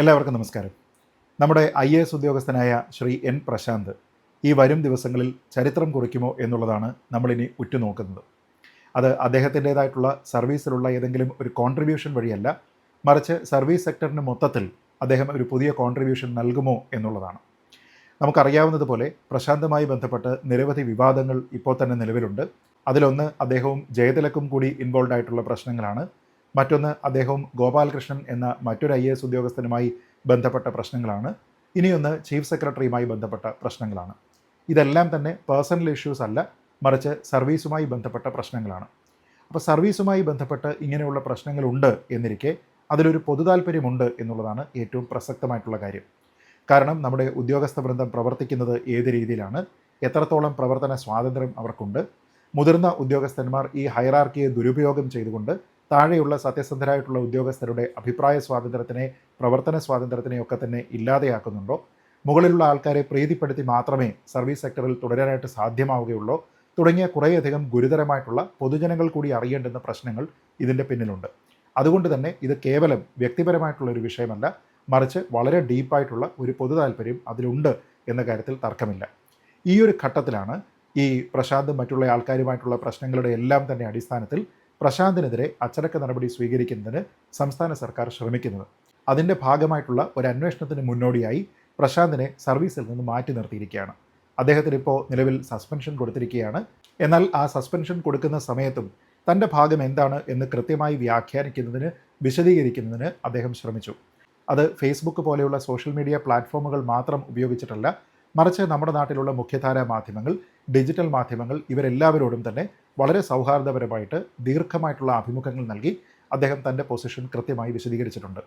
എല്ലാവർക്കും നമസ്കാരം. നമ്മുടെ ഐ എ എസ് ഉദ്യോഗസ്ഥനായ ശ്രീ എൻ പ്രശാന്ത് ഈ വരും ദിവസങ്ങളിൽ ചരിത്രം കുറിക്കുമോ എന്നുള്ളതാണ് നമ്മളിനി ഉറ്റുനോക്കുന്നത്. അത് അദ്ദേഹത്തിന്റേതായിട്ടുള്ള സർവീസിലുള്ള ഏതെങ്കിലും ഒരു കോൺട്രിബ്യൂഷൻ വഴിയല്ല മറിച്ച് സർവീസ് സെക്ടറിന് മൊത്തത്തിൽ അദ്ദേഹം ഒരു പുതിയ കോൺട്രിബ്യൂഷൻ നൽകുമോ എന്നുള്ളതാണ്. നമുക്കറിയാവുന്നതുപോലെ പ്രശാന്തമായി ബന്ധപ്പെട്ട് നിരവധി വിവാദങ്ങൾ ഇപ്പോൾ തന്നെ നിലവിലുണ്ട്. അതിലൊന്ന് അദ്ദേഹവും ജയതിലക്കും കൂടി ഇൻവോൾവ് ആയിട്ടുള്ള പ്രശ്നങ്ങളാണ്. മറ്റൊന്ന് അദ്ദേഹവും ഗോപാലകൃഷ്ണൻ എന്ന മറ്റൊരു ഐ എസ് ഉദ്യോഗസ്ഥനുമായി ബന്ധപ്പെട്ട പ്രശ്നങ്ങളാണ്. ഇനിയൊന്ന് ചീഫ് സെക്രട്ടറിയുമായി ബന്ധപ്പെട്ട പ്രശ്നങ്ങളാണ്. ഇതെല്ലാം തന്നെ പേഴ്സണൽ ഇഷ്യൂസ് അല്ല മറിച്ച് സർവീസുമായി ബന്ധപ്പെട്ട പ്രശ്നങ്ങളാണ്. അപ്പോൾ സർവീസുമായി ബന്ധപ്പെട്ട് ഇങ്ങനെയുള്ള പ്രശ്നങ്ങളുണ്ട് എന്നിരിക്കെ അതിലൊരു പൊതുതാൽപര്യമുണ്ട് എന്നുള്ളതാണ് ഏറ്റവും പ്രസക്തമായിട്ടുള്ള കാര്യം. കാരണം നമ്മുടെ ഉദ്യോഗസ്ഥ വൃന്ദം പ്രവർത്തിക്കുന്നത് ഏത് രീതിയിലാണ് എത്രത്തോളം പ്രവർത്തന സ്വാതന്ത്ര്യം അവർക്കുണ്ട് മുതിർന്ന ഉദ്യോഗസ്ഥന്മാർ ഈ ഹൈറാർക്കിയെ ദുരുപയോഗം ചെയ്തുകൊണ്ട് താഴെയുള്ള സത്യസന്ധരായിട്ടുള്ള ഉദ്യോഗസ്ഥരുടെ അഭിപ്രായ സ്വാതന്ത്ര്യത്തിനെ പ്രവർത്തന സ്വാതന്ത്ര്യത്തിനെ ഒക്കെ തന്നെ ഇല്ലാതെയാക്കുന്നുണ്ടോ? മുകളിലുള്ള ആൾക്കാരെ പ്രീതിപ്പെടുത്തി മാത്രമേ സർവീസ് സെക്ടറിൽ തുടരാനായിട്ട് സാധ്യമാവുകയുള്ളൂ? തുടങ്ങിയ കുറേയധികം ഗുരുതരമായിട്ടുള്ള പൊതുജനങ്ങൾ കൂടി അറിയേണ്ടുന്ന പ്രശ്നങ്ങൾ ഇതിന്റെ പിന്നിലുണ്ട്. അതുകൊണ്ട് തന്നെ ഇത് കേവലം വ്യക്തിപരമായിട്ടുള്ള ഒരു വിഷയമല്ല. മറിച്ച് വളരെ ഡീപ്പായിട്ടുള്ള ഒരു പൊതു താല്പര്യം അതിലുണ്ട് എന്ന കാര്യത്തിൽ തർക്കമില്ല. ഈ ഒരു ഘട്ടത്തിലാണ് ഈ പ്രശാന്തും മറ്റുള്ള ആൾക്കാരുമായിട്ടുള്ള പ്രശ്നങ്ങളുടെ എല്ലാം തന്നെ അടിസ്ഥാനത്തിൽ പ്രശാന്തിനെതിരെ അച്ചടക്ക നടപടി സ്വീകരിക്കുന്നതിന് സംസ്ഥാന സർക്കാർ ശ്രമിക്കുന്നത്. അതിന്റെ ഭാഗമായിട്ടുള്ള ഒരു അന്വേഷണത്തിന് മുന്നോടിയായി പ്രശാന്തിനെ സർവീസിൽ നിന്ന് മാറ്റി നിർത്തിയിരിക്കുകയാണ്. അദ്ദേഹത്തിന് ഇപ്പോൾ നിലവിൽ സസ്പെൻഷൻ കൊടുത്തിരിക്കുകയാണ്. എന്നാൽ ആ സസ്പെൻഷൻ കൊടുക്കുന്ന സമയത്തും തന്റെ ഭാഗം എന്താണ് എന്ന് കൃത്യമായി വ്യാഖ്യാനിക്കുന്നതിന് വിശദീകരിക്കുന്നതിന് അദ്ദേഹം ശ്രമിച്ചു. അത് ഫേസ്ബുക്ക് പോലെയുള്ള സോഷ്യൽ മീഡിയ പ്ലാറ്റ്ഫോമുകൾ മാത്രം ഉപയോഗിച്ചിട്ടല്ല മറിച്ച് നമ്മുടെ നാട്ടിലുള്ള മുഖ്യധാര മാധ്യമങ്ങൾ ഡിജിറ്റൽ മാധ്യമങ്ങൾ ഇവരെല്ലാവരോടും തന്നെ വളരെ സൗഹാർദ്ദപരമായിട്ട് ദീർഘമായിട്ടുള്ള അഭിമുഖങ്ങൾ നൽകി അദ്ദേഹം തന്റെ പൊസിഷൻ കൃത്യമായി വിശദീകരിച്ചിട്ടുണ്ട്.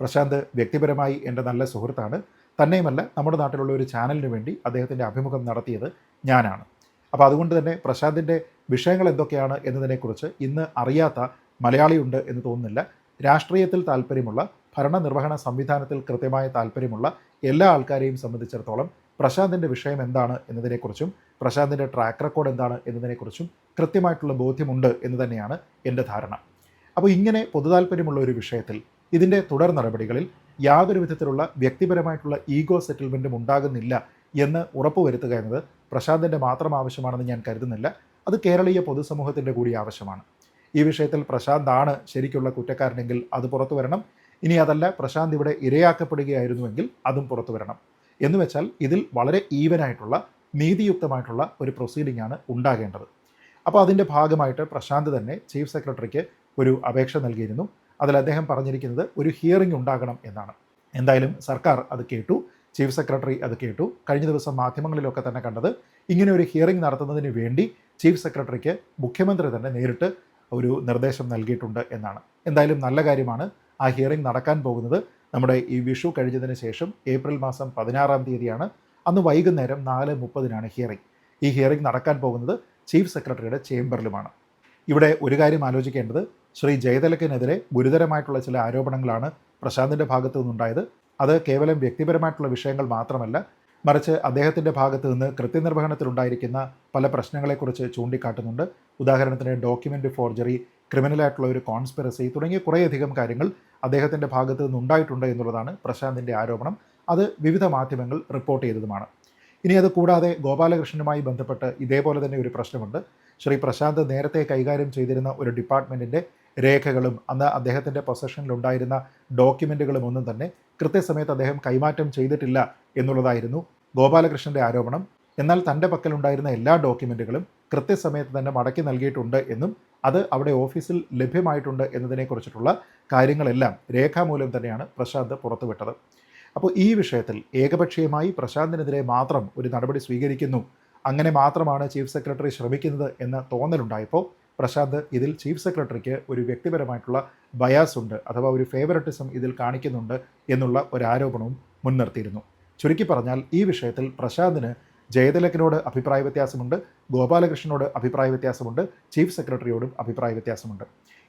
പ്രശാന്ത് വ്യക്തിപരമായി എന്റെ നല്ല സുഹൃത്താണ്. തന്നെയുമല്ല നമ്മുടെ നാട്ടിലുള്ള ഒരു ചാനലിന് വേണ്ടി അദ്ദേഹത്തിന്റെ അഭിമുഖം നടത്തിയത് ഞാനാണ്. അപ്പോൾ അതുകൊണ്ട് തന്നെ പ്രശാന്തിന്റെ വിഷയങ്ങൾ എന്തൊക്കെയാണ് എന്നതിനെക്കുറിച്ച് ഇന്ന് അറിയാത്ത മലയാളിയുണ്ട് എന്ന് തോന്നുന്നില്ല. രാഷ്ട്രീയത്തിൽ താല്പര്യമുള്ള ഭരണനിർവഹണ സംവിധാനത്തിൽ കൃത്യമായ താല്പര്യമുള്ള എല്ലാ ആൾക്കാരെയും സംബന്ധിച്ചിടത്തോളം പ്രശാന്തിന്റെ വിഷയം എന്താണ് എന്നതിനെക്കുറിച്ചും പ്രശാന്തിന്റെ ട്രാക്ക് റെക്കോർഡ് എന്താണ് എന്നതിനെക്കുറിച്ചും കൃത്യമായിട്ടുള്ള ബോധ്യമുണ്ട് എന്ന് തന്നെയാണ് എന്റെ ധാരണ. അപ്പോൾ ഇങ്ങനെ പൊതുതാൽപര്യമുള്ള ഒരു വിഷയത്തിൽ ഇതിന്റെ തുടർ നടപടികളിൽ യാതൊരു വിധത്തിലുള്ള വ്യക്തിപരമായിട്ടുള്ള ഈഗോ സെറ്റിൽമെന്റും ഉണ്ടാകുന്നില്ല എന്ന് ഉറപ്പുവരുത്തുക എന്നത് പ്രശാന്തിന്റെ മാത്രം ആവശ്യമാണെന്ന് ഞാൻ കരുതുന്നില്ല. അത് കേരളീയ പൊതുസമൂഹത്തിന്റെ കൂടി ആവശ്യമാണ്. ഈ വിഷയത്തിൽ പ്രശാന്ത് ആണ് ശരിക്കുള്ള കുറ്റക്കാരനെങ്കിൽ അത് പുറത്തു വരണം. ഇനി അതല്ല പ്രശാന്ത് ഇവിടെ ഇരയാക്കപ്പെടുകയായിരുന്നുവെങ്കിൽ അതും പുറത്തു വരണം. എന്ന് വെച്ചാൽ ഇതിൽ വളരെ ഈവനായിട്ടുള്ള നീതിയുക്തമായിട്ടുള്ള ഒരു പ്രൊസീഡിംഗ് ആണ് ഉണ്ടാകേണ്ടത്. അപ്പോൾ അതിന്റെ ഭാഗമായിട്ട് പ്രശാന്ത് തന്നെ ചീഫ് സെക്രട്ടറിക്ക് ഒരു അപേക്ഷ നൽകിയിരുന്നു. അതിൽ അദ്ദേഹം പറഞ്ഞിരിക്കുന്നത് ഒരു ഹിയറിംഗ് ഉണ്ടാകണം എന്നാണ്. എന്തായാലും സർക്കാർ അത് കേട്ടു ചീഫ് സെക്രട്ടറി അത് കേട്ടു. കഴിഞ്ഞ ദിവസം മാധ്യമങ്ങളിലൊക്കെ തന്നെ കണ്ടത് ഇങ്ങനെ ഒരു ഹിയറിംഗ് നടത്തുന്നതിന് വേണ്ടി ചീഫ് സെക്രട്ടറിക്ക് മുഖ്യമന്ത്രി തന്നെ നേരിട്ട് ഒരു നിർദ്ദേശം നൽകിയിട്ടുണ്ട് എന്നാണ്. എന്തായാലും നല്ല കാര്യമാണ് ആ ഹിയറിംഗ് നടക്കാൻ പോകുന്നത്. നമ്മുടെ ഈ വിഷു കഴിഞ്ഞതിന് ശേഷം ഏപ്രിൽ മാസം പതിനാറാം തീയതിയാണ് അന്ന് വൈകുന്നേരം നാല് മുപ്പതിനാണ് ഹിയറിംഗ് ഈ ഹിയറിംഗ് നടക്കാൻ പോകുന്നത് ചീഫ് സെക്രട്ടറിയുടെ ചേംബറിലുമാണ് ഇവിടെ ഒരു കാര്യം ആലോചിക്കേണ്ടത് ശ്രീ ജയതിലക്കിനെതിരെ ഗുരുതരമായിട്ടുള്ള ചില ആരോപണങ്ങളാണ് പ്രശാന്തിന്റെ ഭാഗത്തു നിന്നുണ്ടായത്. അത് കേവലം വ്യക്തിപരമായിട്ടുള്ള വിഷയങ്ങൾ മാത്രമല്ല മറിച്ച് അദ്ദേഹത്തിന്റെ ഭാഗത്ത് നിന്ന് കൃത്യനിർവഹണത്തിലുണ്ടായിരിക്കുന്ന പല പ്രശ്നങ്ങളെക്കുറിച്ച് ചൂണ്ടിക്കാട്ടുന്നുണ്ട്. ഉദാഹരണത്തിന് ഡോക്യുമെന്റ് ഫോർജറി ക്രിമിനലായിട്ടുള്ള ഒരു കോൺസ്പിറസി തുടങ്ങിയ കുറേയധികം കാര്യങ്ങൾ അദ്ദേഹത്തിന്റെ ഭാഗത്ത് നിന്നുണ്ടായിട്ടുണ്ട് എന്നുള്ളതാണ് പ്രശാന്തിന്റെ ആരോപണം. അത് വിവിധ മാധ്യമങ്ങൾ റിപ്പോർട്ട് ചെയ്തതുമാണ്. ഇനി അത് കൂടാതെ ഗോപാലകൃഷ്ണനുമായി ബന്ധപ്പെട്ട് ഇതേപോലെ തന്നെ ഒരു പ്രശ്നമുണ്ട്. ശ്രീ പ്രശാന്ത് നേരത്തെ കൈകാര്യം ചെയ്തിരുന്ന ഒരു ഡിപ്പാർട്ട്മെന്റിന്റെ രേഖകളും അന്ന് അദ്ദേഹത്തിന്റെ പൊസഷനിലുണ്ടായിരുന്ന ഡോക്യുമെന്റുകളും ഒന്നും തന്നെ കൃത്യസമയത്ത് അദ്ദേഹം കൈമാറ്റം ചെയ്തിട്ടില്ല എന്നുള്ളതായിരുന്നു ഗോപാലകൃഷ്ണന്റെ ആരോപണം. എന്നാൽ തന്റെ പക്കലുണ്ടായിരുന്ന എല്ലാ ഡോക്യുമെന്റുകളും കൃത്യസമയത്ത് തന്നെ മടക്കി നൽകിയിട്ടുണ്ട് എന്നും അത് അവിടെ ഓഫീസിൽ ലഭ്യമായിട്ടുണ്ട് എന്നതിനെക്കുറിച്ചിട്ടുള്ള കാര്യങ്ങളെല്ലാം രേഖാമൂലം തന്നെയാണ് പ്രശാന്ത് പുറത്തുവിട്ടത്. അപ്പോൾ ഈ വിഷയത്തിൽ ഏകപക്ഷീയമായി പ്രശാന്തിനെതിരെ മാത്രം ഒരു നടപടി സ്വീകരിക്കുന്നു. അങ്ങനെ മാത്രമാണ് ചീഫ് സെക്രട്ടറി ശ്രമിക്കുന്നത് എന്ന തോന്നലുണ്ടായപ്പോൾ പ്രശാന്ത് ഇതിൽ ചീഫ് സെക്രട്ടറിക്ക് ഒരു വ്യക്തിപരമായിട്ടുള്ള ബയാസ് ഉണ്ട് അഥവാ ഒരു ഫേവററ്റിസം ഇതിൽ കാണിക്കുന്നുണ്ട് എന്നുള്ള ഒരു ആരോപണവും മുൻനിർത്തിയിരുന്നു. ചുരുക്കി പറഞ്ഞാൽ ഈ വിഷയത്തിൽ പ്രശാന്തിന് ജയതിലക്കിനോട് അഭിപ്രായ വ്യത്യാസമുണ്ട് ഗോപാലകൃഷ്ണനോട് അഭിപ്രായ വ്യത്യാസമുണ്ട് ചീഫ് സെക്രട്ടറിയോടും അഭിപ്രായ വ്യത്യാസമുണ്ട്.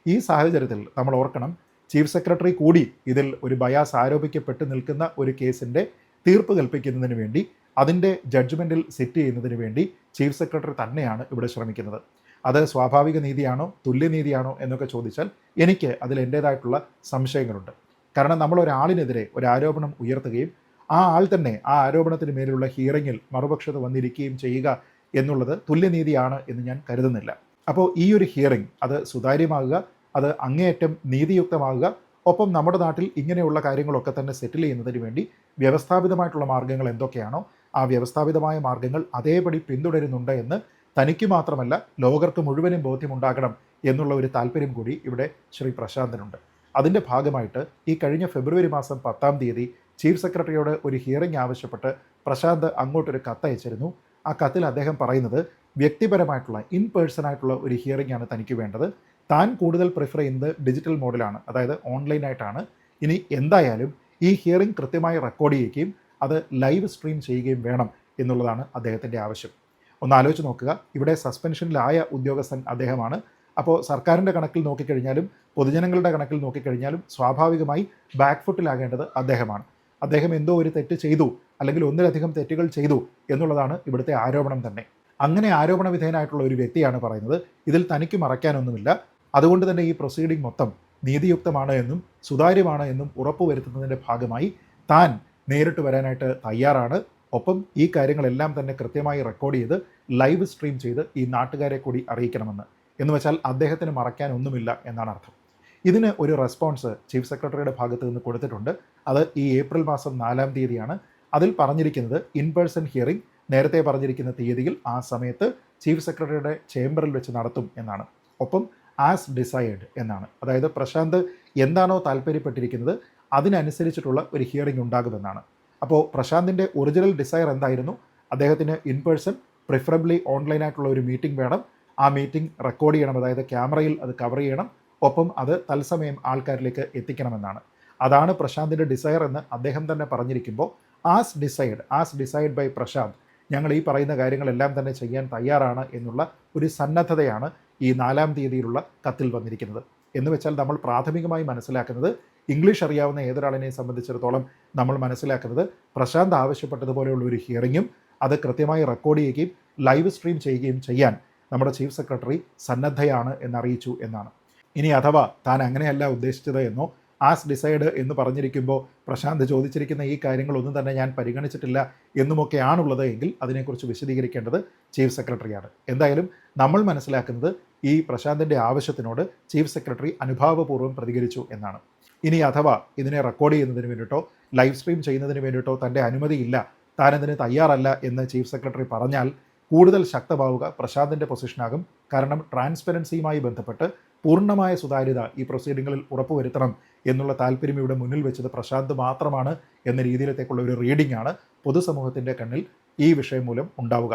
ഈ സാഹചര്യത്തിൽ നമ്മൾ ഓർക്കണം ചീഫ് സെക്രട്ടറി കൂടി ഇതിൽ ഒരു ബയാസ് ആരോപിക്കപ്പെട്ട് നിൽക്കുന്ന ഒരു കേസിന്റെ തീർപ്പ് കൽപ്പിക്കുന്നതിന് വേണ്ടി അതിന്റെ ജഡ്ജ്മെന്റിൽ സെറ്റ് ചെയ്യുന്നതിന് വേണ്ടി ചീഫ് സെക്രട്ടറി തന്നെയാണ് ഇവിടെ ശ്രമിക്കുന്നത്. അത് സ്വാഭാവിക നീതിയാണോ തുല്യനീതിയാണോ എന്നൊക്കെ ചോദിച്ചാൽ എനിക്ക് അതിൽ എന്റേതായിട്ടുള്ള സംശയങ്ങളുണ്ട്. കാരണം നമ്മൾ ഒരാളിനെതിരെ ഒരു ആരോപണം ഉയർത്തുകയും ആ ആൾ തന്നെ ആ ആരോപണത്തിന് മേലുള്ള ഹിയറിങ്ങിൽ മറുപക്ഷത്ത് വന്നിരിക്കുകയും ചെയ്യുക എന്നുള്ളത് തുല്യനീതിയാണ് എന്ന് ഞാൻ കരുതുന്നില്ല. അപ്പോൾ ഈ ഒരു ഹിയറിംഗ് അത് സുതാര്യമാകുക അത് അങ്ങേയറ്റം നീതിയുക്തമാകുക ഒപ്പം നമ്മുടെ നാട്ടിൽ ഇങ്ങനെയുള്ള കാര്യങ്ങളൊക്കെ തന്നെ സെറ്റിൽ ചെയ്യുന്നതിന് വേണ്ടി വ്യവസ്ഥാപിതമായിട്ടുള്ള മാർഗങ്ങൾ എന്തൊക്കെയാണോ ആ വ്യവസ്ഥാപിതമായ മാർഗങ്ങൾ അതേപടി പിന്തുടരുന്നുണ്ട് എന്ന് തനിക്ക് മാത്രമല്ല ലോകർക്ക് മുഴുവനും ബോധ്യമുണ്ടാകണം എന്നുള്ള ഒരു താല്പര്യം കൂടി ഇവിടെ ശ്രീ പ്രശാന്തനുണ്ട്. അതിന്റെ ഭാഗമായിട്ട് ഈ കഴിഞ്ഞ ഫെബ്രുവരി മാസം പത്താം തീയതി ചീഫ് സെക്രട്ടറിയോട് ഒരു ഹിയറിംഗ് ആവശ്യപ്പെട്ട് പ്രശാന്ത് അങ്ങോട്ടൊരു കത്തയച്ചിരുന്നു. ആ കത്തിൽ അദ്ദേഹം പറയുന്നത് വ്യക്തിപരമായിട്ടുള്ള ഇൻ പേഴ്സൺ ആയിട്ടുള്ള ഒരു ഹിയറിംഗ് ആണ് തനിക്ക് വേണ്ടത്. താൻ കൂടുതൽ പ്രിഫർ ചെയ്യുന്നത് ഡിജിറ്റൽ മോഡിലാണ് അതായത് ഓൺലൈനായിട്ടാണ് ഇനി എന്തായാലും ഈ ഹിയറിംഗ് കൃത്യമായി റെക്കോർഡ് ചെയ്യുകയും അത് ലൈവ് സ്ട്രീം ചെയ്യുകയും വേണം എന്നുള്ളതാണ് അദ്ദേഹത്തിന്റെ ആവശ്യം. ഒന്ന് ആലോചിച്ച് നോക്കുക ഇവിടെ സസ്പെൻഷനിലായ ഉദ്യോഗസ്ഥൻ അദ്ദേഹമാണ്. അപ്പോൾ സർക്കാരിന്റെ കണക്കിൽ നോക്കിക്കഴിഞ്ഞാലും പൊതുജനങ്ങളുടെ കണക്കിൽ നോക്കിക്കഴിഞ്ഞാലും സ്വാഭാവികമായി ബാക്ക് ഫുട്ടിലാകേണ്ടത് അദ്ദേഹമാണ്. അദ്ദേഹം എന്തോ ഒരു തെറ്റ് ചെയ്തു അല്ലെങ്കിൽ ഒന്നിലധികം തെറ്റുകൾ ചെയ്തു എന്നുള്ളതാണ് ഇവിടുത്തെ ആരോപണം തന്നെ. അങ്ങനെ ആരോപണ വിധേയനായിട്ടുള്ള ഒരു വ്യക്തിയാണ് പറയുന്നത്. ഇതിൽ തനിക്ക് മറയ്ക്കാനൊന്നുമില്ല. അതുകൊണ്ട് തന്നെ ഈ പ്രൊസീഡിംഗ് മൊത്തം നീതിയുക്തമാണ് എന്നും സുതാര്യമാണ് എന്നും ഉറപ്പുവരുത്തുന്നതിന്റെ ഭാഗമായി താൻ നേരിട്ട് വരാനായിട്ട് തയ്യാറാണ്. ഒപ്പം ഈ കാര്യങ്ങളെല്ലാം തന്നെ കൃത്യമായി റെക്കോർഡ് ചെയ്ത് ലൈവ് സ്ട്രീം ചെയ്ത് ഈ നാട്ടുകാരെ കൂടി അറിയിക്കണമെന്ന്. എന്ന് വെച്ചാൽ അദ്ദേഹത്തിന് മറയ്ക്കാൻ ഒന്നുമില്ല എന്നാണ് അർത്ഥം. ഇതിന് ഒരു റെസ്പോൺസ് ചീഫ് സെക്രട്ടറിയുടെ ഭാഗത്ത് നിന്ന് കൊടുത്തിട്ടുണ്ട്. അത് ഈ ഏപ്രിൽ മാസം നാലാം തീയതിയാണ്. അതിൽ പറഞ്ഞിരിക്കുന്നത് ഇൻ പേഴ്സൺ ഹിയറിംഗ് നേരത്തെ പറഞ്ഞിരിക്കുന്ന തീയതിയിൽ ആ സമയത്ത് ചീഫ് സെക്രട്ടറിയുടെ ചേംബറിൽ വെച്ച് നടത്തും എന്നാണ്. ഒപ്പം ആസ് ഡിസൈഡ് എന്നാണ്. അതായത് പ്രശാന്ത് എന്താണോ താല്പര്യപ്പെട്ടിരിക്കുന്നത് അതിനനുസരിച്ചിട്ടുള്ള ഒരു ഹിയറിംഗ് ഉണ്ടാകുമെന്നാണ്. അപ്പോൾ പ്രശാന്തിന്റെ ഒറിജിനൽ ഡിസൈർ എന്തായിരുന്നു? അദ്ദേഹത്തിന് ഇൻ പേഴ്സൺ പ്രിഫറബ്ലി ഓൺലൈനായിട്ടുള്ള ഒരു മീറ്റിംഗ് വേണം. ആ മീറ്റിംഗ് റെക്കോർഡ് ചെയ്യണം. അതായത് ക്യാമറയിൽ അത് കവർ ചെയ്യണം. ഒപ്പം അത് തത്സമയം ആൾക്കാരിലേക്ക് എത്തിക്കണമെന്നാണ്. അതാണ് പ്രശാന്തിന്റെ ഡിസയർ എന്ന് അദ്ദേഹം തന്നെ പറഞ്ഞിരിക്കുമ്പോൾ as decide as decide by Prashant ഞങ്ങൾ ഈ പറയുന്ന കാര്യങ്ങളെല്ലാം തന്നെ ചെയ്യാൻ തയ്യാറാണ് എന്നുള്ള ഒരു സന്നദ്ധതയാണ് ഈ നാലാം തീയതിയിലുള്ള കത്തിൽ വന്നിരിക്കുന്നത്. എന്ന് വെച്ചാൽ നമ്മൾ പ്രാഥമികമായി മനസ്സിലാക്കുന്നത് ഇംഗ്ലീഷ് അറിയാവുന്ന ഏതൊരാളിനെ സംബന്ധിച്ചിടത്തോളം നമ്മൾ മനസ്സിലാക്കുന്നത് പ്രശാന്ത് ആവശ്യപ്പെട്ടതുപോലെയുള്ള ഒരു ഹിയറിങ്ങും അത് കൃത്യമായി റെക്കോർഡ് ചെയ്യുകയും ലൈവ് സ്ട്രീം ചെയ്യുകയും ചെയ്യാൻ നമ്മുടെ ചീഫ് സെക്രട്ടറി സന്നദ്ധയാണ് എന്നറിയിച്ചു എന്നാണ്. ഇനി അഥവാ താൻ അങ്ങനെയല്ല ഉദ്ദേശിച്ചത് എന്നോ ആസ് ഡിസൈഡ് എന്ന് പറഞ്ഞിരിക്കുമ്പോൾ പ്രശാന്ത് ചോദിച്ചിരിക്കുന്ന ഈ കാര്യങ്ങളൊന്നും തന്നെ ഞാൻ പരിഗണിച്ചിട്ടില്ല എന്നുമൊക്കെയാണുള്ളത് എങ്കിൽ അതിനെക്കുറിച്ച് വിശദീകരിക്കേണ്ടത് ചീഫ് സെക്രട്ടറിയാണ്. എന്തായാലും നമ്മൾ മനസ്സിലാക്കുന്നത് ഈ പ്രശാന്തിന്റെ ആവശ്യത്തിനോട് ചീഫ് സെക്രട്ടറി അനുഭാവപൂർവം പ്രതികരിച്ചു എന്നാണ്. ഇനി അഥവാ ഇതിനെ റെക്കോർഡ് ചെയ്യുന്നതിന് വേണ്ടിയിട്ടോ ലൈവ് സ്ട്രീം ചെയ്യുന്നതിന് വേണ്ടിയിട്ടോ തന്റെ അനുമതിയില്ല താനതിന് തയ്യാറല്ല എന്ന് ചീഫ് സെക്രട്ടറി പറഞ്ഞാൽ കൂടുതൽ ശക്തമാവുക പ്രശാന്തിന്റെ പൊസിഷനാകും. കാരണം ട്രാൻസ്പെറൻസിയുമായി ബന്ധപ്പെട്ട് പൂർണമായ സുതാര്യത ഈ പ്രൊസീഡിങ്ങുകളിൽ ഉറപ്പുവരുത്തണം എന്നുള്ള താല്പര്യം ഇവിടെ മുന്നിൽ വെച്ചത് പ്രശാന്ത് മാത്രമാണ് എന്ന രീതിയിലത്തേക്കുള്ള ഒരു റീഡിംഗ് ആണ് പൊതുസമൂഹത്തിന്റെ കണ്ണിൽ ഈ വിഷയം മൂലം ഉണ്ടാവുക.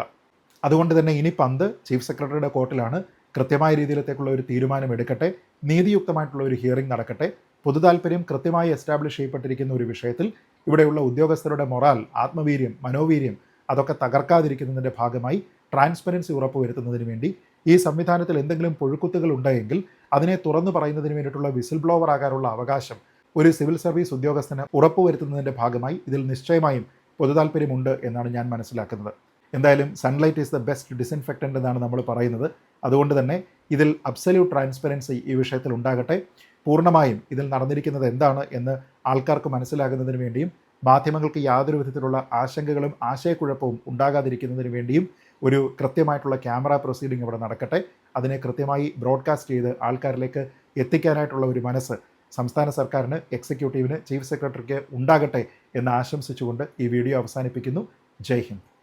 അതുകൊണ്ട് തന്നെ ഇനി പന്ത് ചീഫ് സെക്രട്ടറിയുടെ കോർട്ടിലാണ്. കൃത്യമായ രീതിയിലത്തേക്കുള്ള ഒരു തീരുമാനം എടുക്കട്ടെ. നീതിയുക്തമായിട്ടുള്ള ഒരു ഹിയറിംഗ് നടക്കട്ടെ. പൊതുതാൽപര്യം കൃത്യമായി എസ്റ്റാബ്ലിഷ് ചെയ്യപ്പെട്ടിരിക്കുന്ന ഒരു വിഷയത്തിൽ ഇവിടെയുള്ള ഉദ്യോഗസ്ഥരുടെ മൊറാൽ ആത്മവീര്യം മനോവീര്യം അതൊക്കെ തകർക്കാതിരിക്കുന്നതിന്റെ ഭാഗമായി ട്രാൻസ്പെറൻസി ഉറപ്പുവരുത്തുന്നതിന് വേണ്ടി ഈ സംവിധാനത്തിൽ എന്തെങ്കിലും പുഴുക്കുത്തുകൾ ഉണ്ടെങ്കിൽ അതിനെ തുറന്നു പറയുന്നതിന് വേണ്ടിയിട്ടുള്ള വിസിൽ ബ്ലോവർ ആകാനുള്ള അവകാശം ഒരു സിവിൽ സർവീസ് ഉദ്യോഗസ്ഥന് ഉറപ്പുവരുത്തുന്നതിന്റെ ഭാഗമായി ഇതിൽ നിശ്ചയമായും പൊതുതാൽപര്യമുണ്ട് എന്നാണ് ഞാൻ മനസ്സിലാക്കുന്നത്. എന്തായാലും sunlight is the best disinfectant എന്നാണ് നമ്മൾ പറയുന്നത്. അതുകൊണ്ട് തന്നെ ഇതിൽ അബ്സല്യൂട്ട് ട്രാൻസ്പെറൻസി ഈ വിഷയത്തിൽ ഉണ്ടാകട്ടെ. പൂർണമായും ഇതിൽ നടന്നിരിക്കുന്നത് എന്താണ് എന്ന് ആൾക്കാർക്ക് മനസ്സിലാകുന്നതിന് വേണ്ടിയും മാധ്യമങ്ങൾക്ക് യാതൊരു വിധത്തിലുള്ള ആശങ്കകളും ആശയക്കുഴപ്പവും ഉണ്ടാകാതിരിക്കുന്നതിന് വേണ്ടിയും ഒരു കൃത്യമായിട്ടുള്ള ക്യാമറ പ്രൊസീഡിംഗ് ഇവിടെ നടക്കട്ടെ. അതിനെ കൃത്യമായി ബ്രോഡ്കാസ്റ്റ് ചെയ്ത് ആൾക്കാരിലേക്ക് എത്തിക്കാനായിട്ടുള്ള ഒരു മനസ്സ് സംസ്ഥാന സർക്കാരിന് എക്സിക്യൂട്ടീവിന് ചീഫ് സെക്രട്ടറിക്ക് ഉണ്ടാകട്ടെ എന്ന് ആശംസിച്ചുകൊണ്ട് ഈ വീഡിയോ അവസാനിപ്പിക്കുന്നു. ജയ് ഹിന്ദ്.